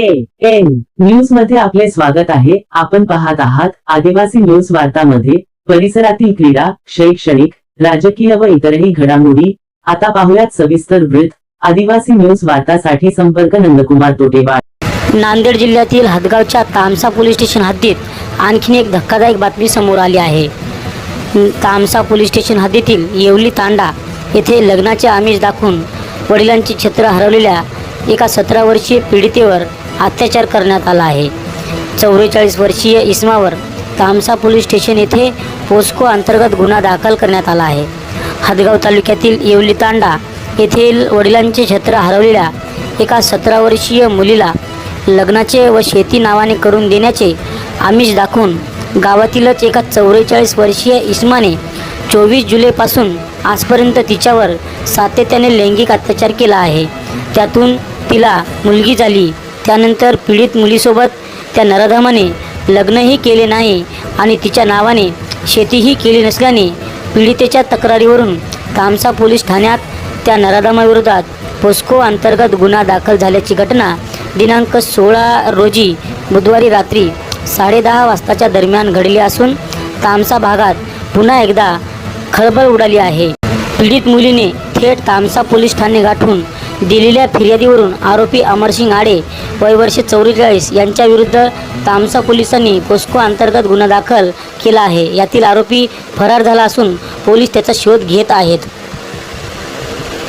N न्यूजमध्ये आपले स्वागत आहे. आपण पाहत आहात आदिवासी न्यूज वार्तामध्ये. परिसरातील क्रीडा शैक्षणिक राजकीय व इतरही घडामोडी. आता पाहुयात सविस्तर वृत्त. आदिवासी न्यूज वार्तासाठी संपर्क नंदकुमार तोटेवाड नांदेड जिल्ह्यातील हदगावच्या तामसा पोलीस स्टेशन हद्दीत आणखीन एक धक्कादायक बातमी समोर आली आहे. तामसा पोलीस स्टेशन हद्दीतील येवली तांडा येथे लग्नाचे आमिष दाखवून वडिलांची छत्र हरवलेल्या एका सतरा वर्षीय पीडितेवर अत्याचार करण्यात आला आहे. चौवेचाळीस वर्षीय इस्मावर तामसा पोलीस स्टेशन येथे पोस्को अंतर्गत गुन्हा दाखल करण्यात आला आहे. हदगाव तालुक्यातील येवली तांडा येथील वडिलांचे छत्र हरवलेल्या एका सतरा वर्षीय मुलीला लग्नाचे व शेती नावाने करून देण्याचे आमिष दाखवून गावातीलच एका चौवेचाळीस वर्षीय इस्माने चोवीस जुलैपासून आजपर्यंत तिच्यावर सातत्याने लैंगिक अत्याचार केला आहे. त्यातून तिला मुलगी झाली. त्यानंतर पीडित मुलीसोबत त्या नराधमाने लग्नही केले नाही आणि तिच्या नावाने शेतीही केली नसल्याने पीडितेच्या तक्रारीवरून तामसा पोलीस ठाण्यात त्या नराधमाविरोधात पोस्को अंतर्गत गुन्हा दाखल झाल्याची घटना दिनांक सोळा रोजी बुधवारी रात्री साडेदहा वाजताच्या दरम्यान घडली असून तामसा भागात पुन्हा एकदा खळबळ उडाली आहे. पीडित मुलीने थेट तामसा पोलीस ठाणे गाठून दिलेल्या फिर्यादीवरून आरोपी अमरसिंग आडे वय वर्ष चौवेचाळीस यांच्याविरुद्ध तामसा पोलिसांनी पोस्को अंतर्गत गुन्हा दाखल केला आहे. यातील आरोपी फरार झाला असून पोलीस त्याचा शोध घेत आहेत.